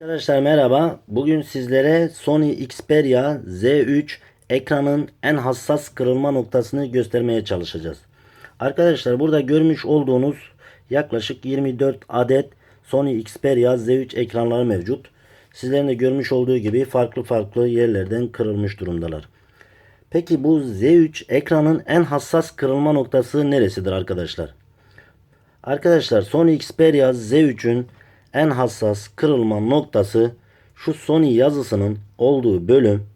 Arkadaşlar merhaba. Bugün sizlere Sony Xperia Z3 ekranın en hassas kırılma noktasını göstermeye çalışacağız. Arkadaşlar burada görmüş olduğunuz yaklaşık 24 adet Sony Xperia Z3 ekranları mevcut. Sizlerin de görmüş olduğu gibi farklı farklı yerlerden kırılmış durumdalar. Peki bu Z3 ekranın en hassas kırılma noktası neresidir arkadaşlar? Arkadaşlar Sony Xperia Z3'ün en hassas kırılma noktası şu Sony yazısının olduğu bölüm.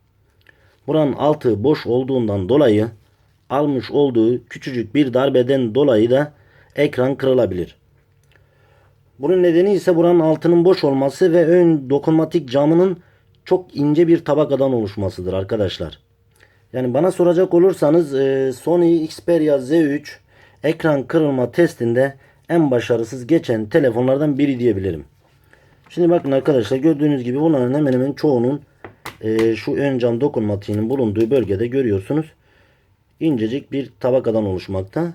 Buranın altı boş olduğundan dolayı almış olduğu küçücük bir darbeden dolayı da ekran kırılabilir. Bunun nedeni ise buranın altının boş olması ve ön dokunmatik camının çok ince bir tabakadan oluşmasıdır arkadaşlar. Yani bana soracak olursanız e, Sony Xperia Z3 ekran kırılma testinde en başarısız geçen telefonlardan biri diyebilirim. Şimdi bakın arkadaşlar gördüğünüz gibi bunların hemen hemen çoğunun e, şu ön cam dokunmatiğinin bulunduğu bölgede görüyorsunuz. incecik bir tabakadan oluşmakta.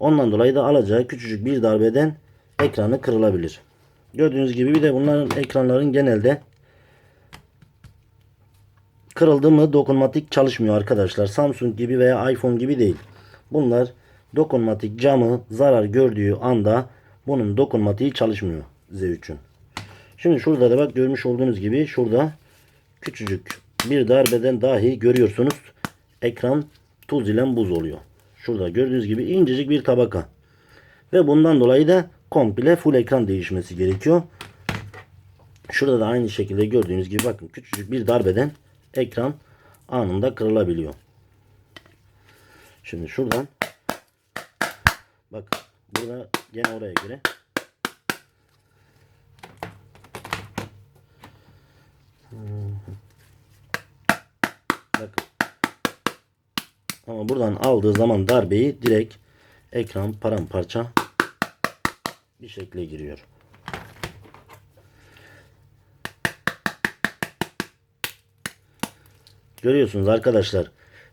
Ondan dolayı da alacağı küçücük bir darbeden ekranı kırılabilir. Gördüğünüz gibi bir de bunların ekranların genelde kırıldı mı dokunmatik çalışmıyor arkadaşlar. Samsung gibi veya iPhone gibi değil. Bunlar dokunmatik camı zarar gördüğü anda bunun dokunmatiği çalışmıyor Z3'ün. Şimdi şurada da bak görmüş olduğunuz gibi şurada küçücük bir darbeden dahi görüyorsunuz ekran tuz ile buz oluyor. Şurada gördüğünüz gibi incecik bir tabaka. Ve bundan dolayı da komple full ekran değişmesi gerekiyor. Şurada da aynı şekilde gördüğünüz gibi bakın küçücük bir darbeden ekran anında kırılabiliyor. Şimdi şuradan bak burada gene oraya göre bakın ama buradan aldığı zaman darbeyi direkt ekran paramparça bir şekilde giriyor. Görüyorsunuz arkadaşlar.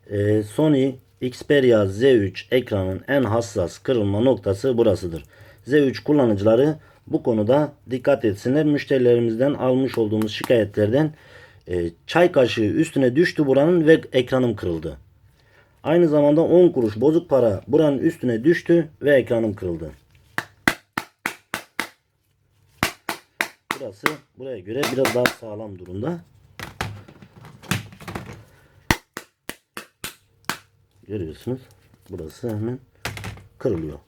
Ee, Sony Xperia Z3 ekranın en hassas kırılma noktası burasıdır. Z3 kullanıcıları bu konuda dikkat etsinler. Müşterilerimizden almış olduğumuz şikayetlerden e, çay kaşığı üstüne düştü buranın ve ekranım kırıldı. Aynı zamanda 10 kuruş bozuk para buranın üstüne düştü ve ekranım kırıldı. Burası buraya göre biraz daha sağlam durumda. Görüyorsunuz. Burası hemen kırılıyor.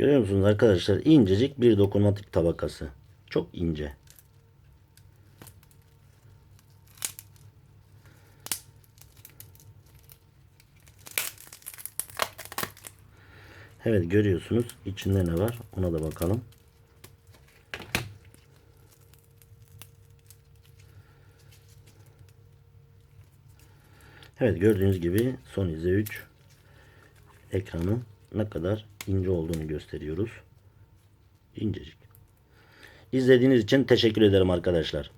Görüyor musunuz arkadaşlar? İncecik bir dokunmatik tabakası. Çok ince. Evet görüyorsunuz. İçinde ne var? Ona da bakalım. Evet gördüğünüz gibi Sony Z3 ekranı ne kadar ince olduğunu gösteriyoruz. İncecik. İzlediğiniz için teşekkür ederim arkadaşlar.